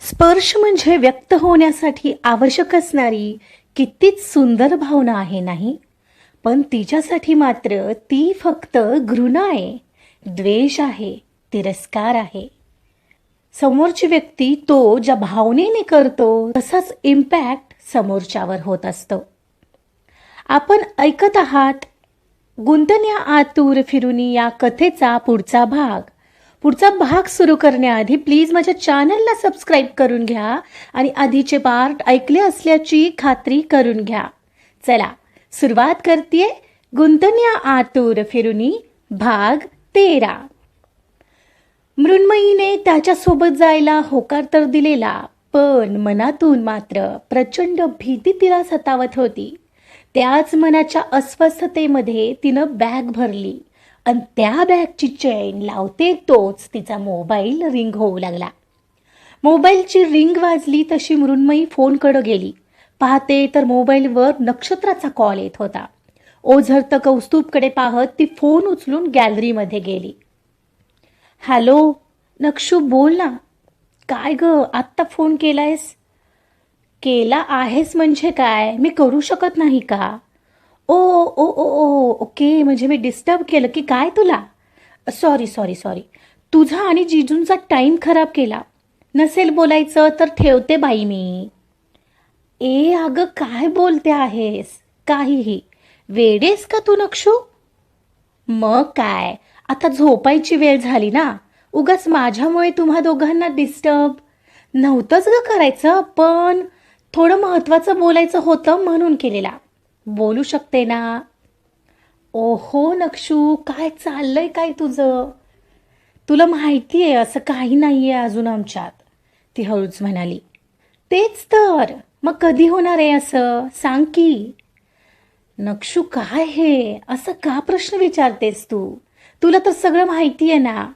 स्पर्श म्हणजे व्यक्त होण्यासाठी आवश्यक असणारी कितीच सुंदर भावना आहे नाही. पण तिच्यासाठी मात्र ती फक्त घृणा आहे द्वेष आहे तिरस्कार आहे. समोरची व्यक्ती तो ज्या भावनेने करतो तसाच इम्पॅक्ट समोरच्यावर होत असतो. आपण ऐकत आहात गुंतण्या आतूर फिरुनी या कथेचा पुढचा भाग. पुढचा भाग सुरू करण्याआधी प्लीज माझ्या चॅनलला सबस्क्राईब करून घ्या आणि आधीचे पार्ट ऐकले असल्याची खात्री करून घ्या. चला सुरुवात करते गुंतन्या आतूर फिरुनी भाग तेरा. मृण्मयीने त्याच्यासोबत जायला होकार तर दिलेला पण मनातून मात्र प्रचंड भीती तिला सतावत होती. त्याच मनाच्या अस्वस्थतेमध्ये तिनं बॅग भरली. आणि त्या बॅगची चेन लावते तोच तिचा मोबाईल रिंग होऊ लागला. मोबाईलची रिंग वाजली तशी मृण्मयी फोनकडं गेली. पाहते तर मोबाईलवर नक्षत्राचा कॉल येत होता. ओझरत कौस्तुभकडे पाहत ती फोन उचलून गॅलरीमध्ये गेली. हॅलो नक्षू बोल ना. काय ग आत्ता फोन केलायस? केला आहेस म्हणजे काय? मी करू शकत नाही का? ओ ओ ओ ओ ओके म्हणजे मी डिस्टर्ब केलं की काय तुला? सॉरी सॉरी सॉरी तुझा आणि जिजूंचा टाईम खराब केला. नसेल बोलायचं तर ठेवते बाई मी. ए अगं काय बोलते आहेस? काहीही. वेडेस का तू नक्षू? मग काय? आता झोपायची वेळ झाली ना. उगाच माझ्यामुळे तुम्हा दोघांना डिस्टर्ब नव्हतंच ग करायचं पण थोडं महत्त्वाचं बोलायचं होतं म्हणून केलेला. बोलू शकते ना? ओहो नक्षू काय चाललंय काय तुझं? तुला माहिती आहे असं काही नाही आहे अजून आमच्यात ती हळूच म्हणाली. तेच तर मग कधी होणार आहे असं? सांग की. नक्षू काय हे? असं का प्रश्न विचारतेस तू? तुला तर सगळं माहिती आहे ना.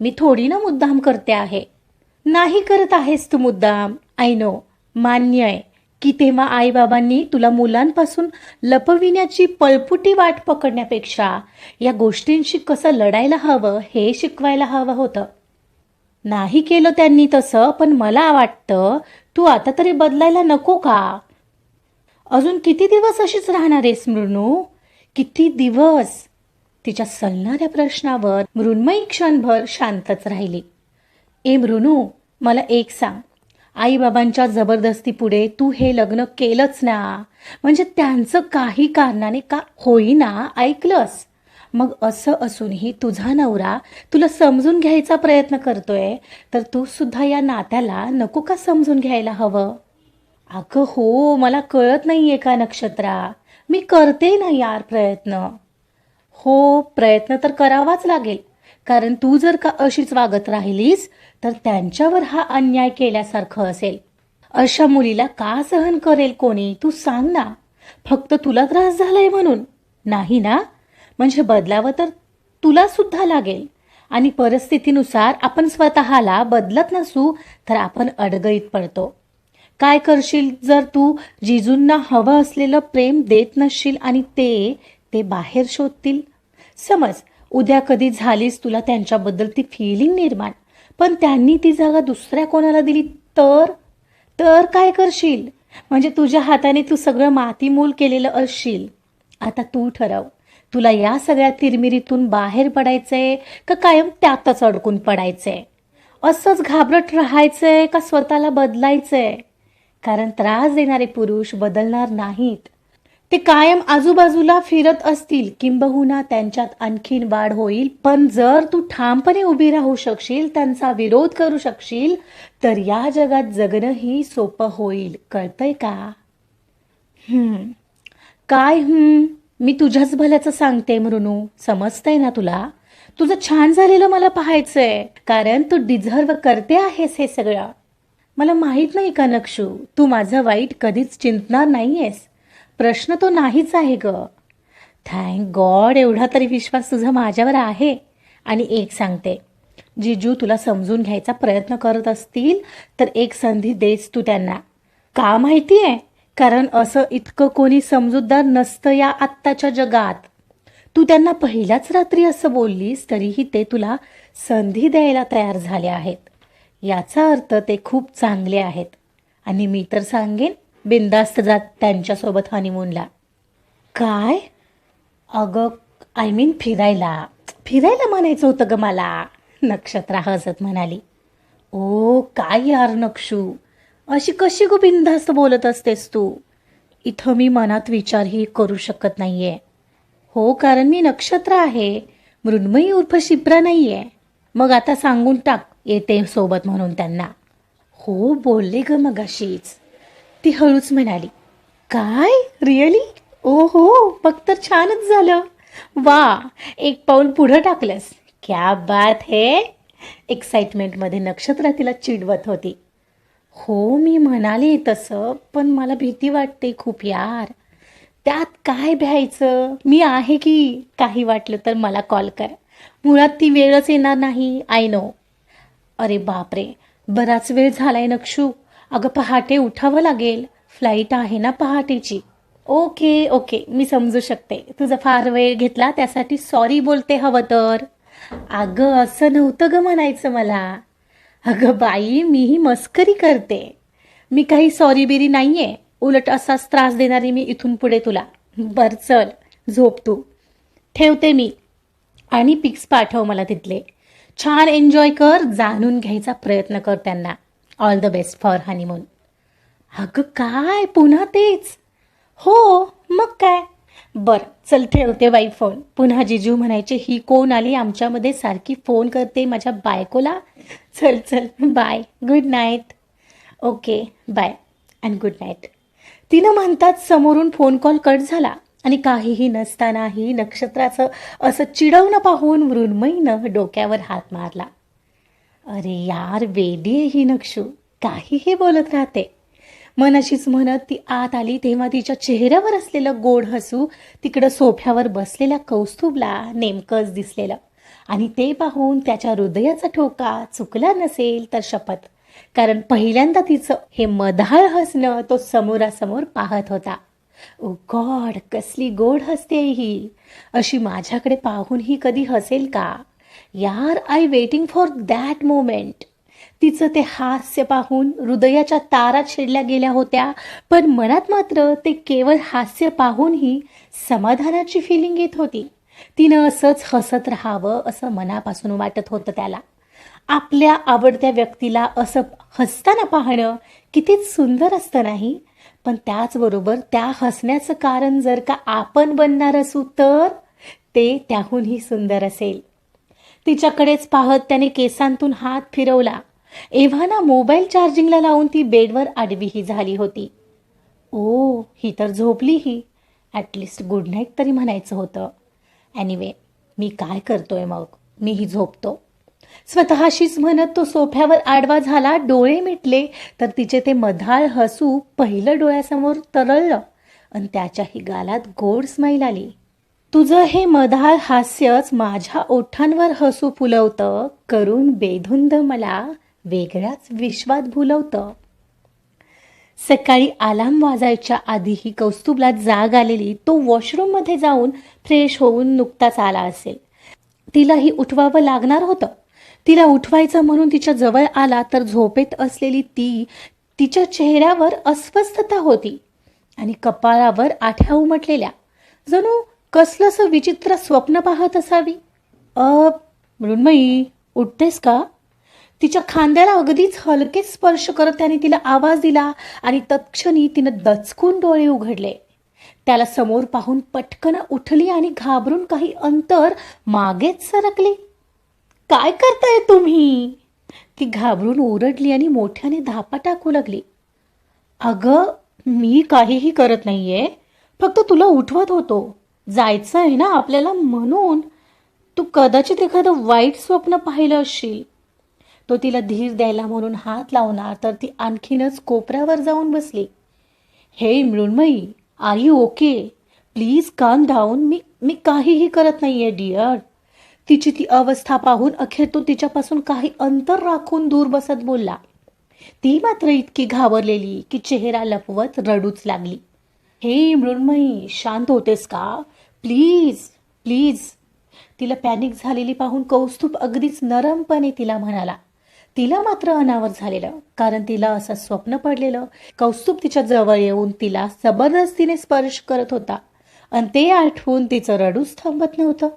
मी थोडी ना मुद्दाम करते आहे. नाही करत आहेस तू मुद्दाम. आय नो मान्य आहे. की तेव्हा आईबाबांनी तुला मुलांपासून लपविण्याची पळपुटी वाट पकडण्यापेक्षा या गोष्टींशी कसं लढायला हवं हे शिकवायला हवं होतं. नाही केलं त्यांनी तसं पण मला वाटतं तू आता तरी बदलायला नको का? अजून किती दिवस अशीच राहणार आहेस मृणू? किती दिवस? तिच्या सलणाऱ्या प्रश्नावर मृण्मयी क्षणभर शांतच राहिली. ए मृणू मला एक सांग. आईबाबांच्या जबरदस्तीपुढे तू हे लग्न केलंच ना. म्हणजे त्यांचं काही कारणाने का होईना ऐकलंस? मग असं असूनही तुझा नवरा तुला समजून घ्यायचा प्रयत्न करतोय तर तू सुद्धा या नात्याला नको का समजून घ्यायला हवं? अगं हो मला कळत नाही आहे का नक्षत्रा? मी करते ना यार प्रयत्न. हो प्रयत्न तर करावाच लागेल. कारण तू जर का अशीच वागत राहिलीस तर त्यांच्यावर हा अन्याय केल्यासारखं असेल. अशा मुलीला का सहन करेल कोणी? तू सांग ना. फक्त तुला त्रास झालाय म्हणून. नाही ना? म्हणजे बदलावं तर तुला सुद्धा लागेल. आणि परिस्थितीनुसार आपण स्वतःला बदलत नसू तर आपण अडगळीत पडतो. काय करशील जर तू जिजूंना हवं असलेलं प्रेम देत नसशील आणि ते ते बाहेर शोधतील? समज उद्या कधी झालीस तुला त्यांच्याबद्दल ती फिलिंग निर्माण. पण त्यांनी ती जागा दुसऱ्या कोणाला दिली तर? तर काय करशील? म्हणजे तुझ्या हाताने तू सगळं मातीमोल केलेलं असशील. आता तू ठरव. तुला या सगळ्या तिरमिरीतून बाहेर पडायचंय का कायम त्यातच अडकून पडायचंय? असंच घाबरट राहायचंय का स्वतःला बदलायचंय? कारण त्रास देणारे पुरुष बदलणार नाहीत. ते कायम आजूबाजूला फिरत असतील किंबहुना त्यांच्यात आणखीन वाढ होईल. पण जर तू ठामपणे उभी राहू शकशील त्यांचा विरोध करू शकशील तर या जगात जगणंही सोपं होईल. कळतंय का? हम्म. काय हम्म? मी तुझ्याच भल्याचं सांगते मृणू. समजतंय ना तुला? तुझं छान झालेलं मला पाहायचंय कारण तू डिझर्व करते आहेस हे सगळं. मला माहीत नाही का नक्षू? तू माझं वाईट कधीच चिंतणार नाहीयेस. प्रश्न तो नाहीच आहे ग. थँक गॉड एवढा तरी विश्वास तुझा माझ्यावर आहे. आणि एक सांगते. जिजू तुला समजून घ्यायचा प्रयत्न करत असतील तर एक संधी देस तू त्यांना. का माहिती आहे कारण असं इतकं कोणी समजूतदार नसतं या आत्ताच्या जगात. तू त्यांना पहिल्याच रात्री असं बोललीस तरीही ते तुला संधी द्यायला तयार झाले आहेत. याचा अर्थ ते खूप चांगले आहेत. आणि मी तर सांगेन बिंदास्त जात त्यांच्यासोबत हनीमूनला काय? अगं आय मीन फिरायला. फिरायला म्हणायचं होतं ग मला. नक्षत्रा हसत म्हणाली. ओ काय यार नक्षू. अशी कशी गो बिनधास्त बोलत असतेस तू? इथं मी मनात विचारही करू शकत नाहीये. हो कारण मी नक्षत्र आहे. मृण्मयी उर्फ शिप्रा नाहीये. मग आता सांगून टाक येते सोबत म्हणून त्यांना. हो बोलले ग मगाशीच. ती हळूच म्हणाली काय? रिअली ओ हो मग तर छानच झालं. वा एक पाऊल पुढं टाकलंस. क्या बात हे. एक्साइटमेंटमध्ये नक्षत्र तिला चिडवत होती. हो मी म्हणाले तसं पण मला भीती वाटते खूप यार. त्यात काय भ्यायचं? मी आहे की? काही वाटलं तर मला कॉल कर. मुळात ती वेळच येणार नाही आय नो अरे बापरे बराच वेळ झालाय नक्षू. अगं पहाटे उठावं लागेल. फ्लाईट आहे ना पहाटेची. ओके ओके मी समजू शकते. तुझा फार वेळ घेतला त्यासाठी सॉरी बोलते हवं तर. अगं असं नव्हतं ग म्हणायचं मला. अगं बाई मीही मस्करी करते. मी काही सॉरी बिरी नाहीये. उलट असाच त्रास देणारी मी इथून पुढे तुला. बर चल. झोप तू. ठेवते मी. आणि पिक्स पाठव मला तिथले. छान एन्जॉय कर. जाणून घ्यायचा प्रयत्न कर त्यांना. All the best for honeymoon अगं काय? पुन्हा तेच? हो मग काय? बर चल ठेवते बाई फोन पुन्हा जिजू म्हणायचे ही कोण आली? आमच्यामध्ये सारखी फोन करते माझ्या बायकोला. चल चल. Bye good night okay bye and good night तिनं म्हणताच समोरून फोन कॉल कट झाला आणि काहीही नसतानाही नक्षत्राचं असं चिडवणं पाहून मृण्मयीनं डोक्यावर हात मारला. अरे यार वेडी आहे ही नक्षू. काहीही बोलत राहते. मन अशीच म्हणत ती आत आली तेव्हा तिच्या चेहऱ्यावर असलेलं गोड हसू तिकडं सोफ्यावर बसलेल्या कौस्तुभला नेमकंच दिसलेलं. आणि ते पाहून त्याच्या हृदयाचा ठोका चुकला नसेल तर शपथ. कारण पहिल्यांदा तिचं हे मधाळ हसणं तो समोरासमोर पाहत होता. ओ गॉड कसली गोड हसते ही. अशी माझ्याकडे पाहून ही कधी हसेल का? यार I waiting for that moment तिचं ते हास्य पाहून हृदयाच्या तारा छेडल्या गेल्या होत्या पण मनात मात्र ते केवळ हास्य पाहूनही समाधानाची फिलिंग येत होती. तिनं असंच हसत राहावं असं मनापासून वाटत होतं त्याला. आपल्या आवडत्या व्यक्तीला असं हसताना पाहणं कितीच सुंदर असतं नाही पण त्याचबरोबर त्या हसण्याचं कारण जर का आपण बनणार असू तर ते त्याहूनही सुंदर असेल. तिच्याकडेच पाहत त्याने केसांतून हात फिरवला. एव्हाना मोबाईल चार्जिंगला लावून ती बेडवर आडवीही झाली होती. ओ ही तर झोपलीही ॲटलिस्ट गुड नाईट तरी म्हणायचं होतं. ॲनिवे मी काय करतोय मग? मीही झोपतो. स्वतःशीच म्हणत तो सोफ्यावर आडवा झाला डोळे मिटले तर तिचे ते मधाळ हसू पहिलं डोळ्यासमोर तरळलं आणि त्याच्याही गालात गोड स्माईल आली. तुझं हे मधाळ हास्यच माझ्या ओठांवर हसू फुलवतं करून बेधुंद मला वेगळ्याच विश्वात भुलवतं. सकाळी आलाम वाजायच्या आधीही कौस्तुभला जाग आलेली तो वॉशरूममध्ये जाऊन फ्रेश होऊन नुकताच आला असेल. तिलाही उठवावं लागणार होतं. तिला उठवायचं म्हणून तिच्या जवळ आला तर झोपेत असलेली ती तिच्या चेहऱ्यावर अस्वस्थता होती आणि कपाळावर आठ्या उमटलेल्या. जणू कसलंसं विचित्र स्वप्न पाहत असावी? अ मृण्मयी उठतेस का? तिच्या खांद्याला अगदीच हलकेच स्पर्श करत त्याने तिला आवाज दिला आणि तत्क्षणी तिनं दचकून डोळे उघडले. त्याला समोर पाहून पटकन उठली आणि घाबरून काही अंतर मागेच सरकली. काय करताय तुम्ही? ती घाबरून ओरडली आणि मोठ्याने धापा टाकू लागली. अगं मी काहीही करत नाहीये. फक्त तुला उठवत होतो. जायचं आहे ना आपल्याला म्हणून? तू कदाचित एखादं वाईट स्वप्न पाहिलं असशील तो तिला धीर द्यायला म्हणून हात लावणार तर ती आणखीनच कोपऱ्यावर जाऊन बसली. Hey Mrunmayi are you okay please calm down मी मी काहीही करत नाहीये डिअर तिची ती अवस्था पाहून अखेर तो तिच्यापासून काही अंतर राखून दूर बसत बोलला. ती मात्र इतकी घाबरलेली की चेहरा लपवत रडूच लागली. हे मृण्मयी शांत होतेस का? Please please. तिला पॅनिक झालेली पाहून कौस्तुभ अगदीच नरमपणे तिला म्हणाला. तिला मात्र अनावर झालेलं कारण तिला असं स्वप्न पडलेलं. कौस्तुभ तिच्या जवळ येऊन तिला जबरदस्तीने स्पर्श करत होता. आणि ते आठवून तिचं रडूच थांबत नव्हतं.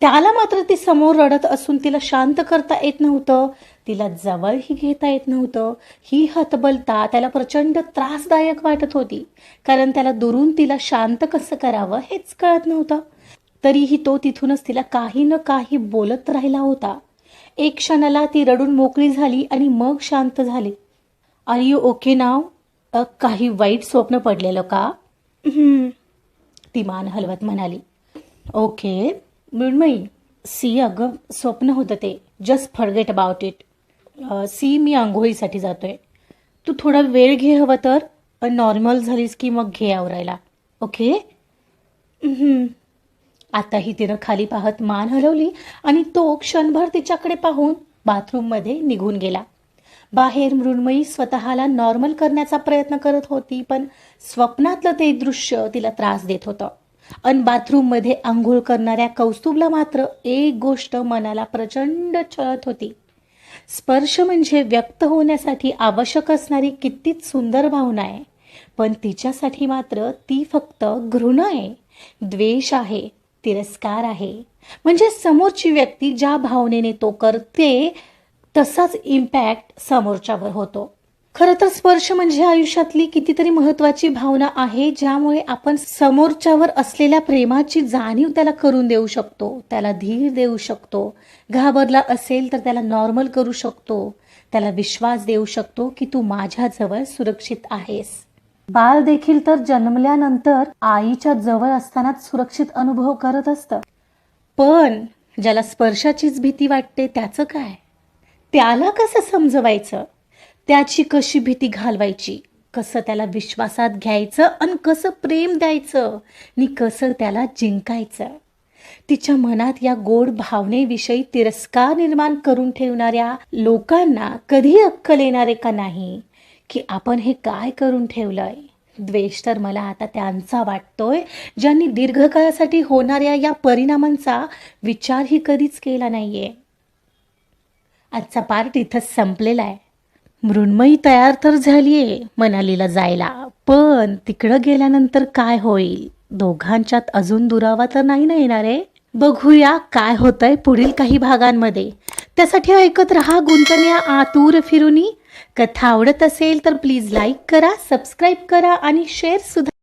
त्याला मात्र ती समोर रडत असून तिला शांत करता येत नव्हतं. तिला जवळही घेता येत नव्हतं. ही हतबलता त्याला प्रचंड त्रासदायक वाटत होती. कारण त्याला दुरून तिला शांत कसं करावं हेच कळत नव्हतं. तरीही तो तिथूनच तिला काही न काही बोलत राहिला होता. एक क्षणाला ती रडून मोकळी झाली आणि मग शांत झाली. आर यू ओके नाव काही वाईट स्वप्न पडलेलं का. ती मान हलवत म्हणाली. ओके मृण्मयी सी अगं स्वप्न होतं ते. Just forget about it see मी आंघोळीसाठी जातोय. तू थोडा वेळ घे हवं तर. नॉर्मल झालीस की मग घे आवरायला. ओके. आताही तिनं खाली पाहत मान हलवली आणि तो क्षणभर तिच्याकडे पाहून बाथरूममध्ये निघून गेला. बाहेर मृण्मयी स्वतःला नॉर्मल करण्याचा प्रयत्न करत होती पण स्वप्नातलं ते दृश्य तिला त्रास देत होतं. अन बाथरूममध्ये आंघोळ करणाऱ्या कौस्तुभला मात्र एक गोष्ट मनाला प्रचंड छळत होती. स्पर्श म्हणजे व्यक्त होण्यासाठी आवश्यक असणारी कितीच सुंदर भावना आहे पण तिच्यासाठी मात्र ती फक्त घृण आहे द्वेष आहे तिरस्कार आहे. म्हणजे समोरची व्यक्ती ज्या भावनेने तो करते तसाच इम्पॅक्ट समोरच्यावर होतो. खरं तर स्पर्श म्हणजे आयुष्यातली कितीतरी महत्वाची भावना आहे ज्यामुळे आपण समोरच्यावर असलेल्या प्रेमाची जाणीव त्याला करून देऊ शकतो. त्याला धीर देऊ शकतो. घाबरला असेल तर त्याला नॉर्मल करू शकतो. त्याला विश्वास देऊ शकतो की तू माझ्याजवळ सुरक्षित आहेस. बाळ देखील तर जन्मल्यानंतर आईच्या जवळ असतानाच सुरक्षित अनुभव करत असतं. पण ज्याला स्पर्शाचीच भीती वाटते त्याचं काय? त्याला कसं समजवायचं? त्याची कशी भीती घालवायची? कसं त्याला विश्वासात घ्यायचं आणि कसं प्रेम द्यायचं? आणि कसं त्याला जिंकायचं? तिच्या मनात या गोड भावनेविषयी तिरस्कार निर्माण करून ठेवणाऱ्या लोकांना कधी अक्कल येणारे का नाही? की आपण हे काय करून ठेवलंय? द्वेष तर मला आता त्यांचा वाटतोय ज्यांनी दीर्घकाळासाठी होणाऱ्या या परिणामांचा विचारही कधीच केला नाहीये. आजचा पार्ट इथंच संपलेला आहे मृण्मयी तयार तर झालीये मनालीला जायला. पण तिकडं गेल्यानंतर काय होईल? दोघांच्यात अजून दुरावा तर नाही ना येणार आहे? बघूया काय होतंय पुढील काही भागांमध्ये. त्यासाठी ऐकत रहा गुंतण्या आतूर फिरुनी. कथा आवडत असेल तर प्लीज लाईक करा सबस्क्राईब करा आणि शेअर सुद्धा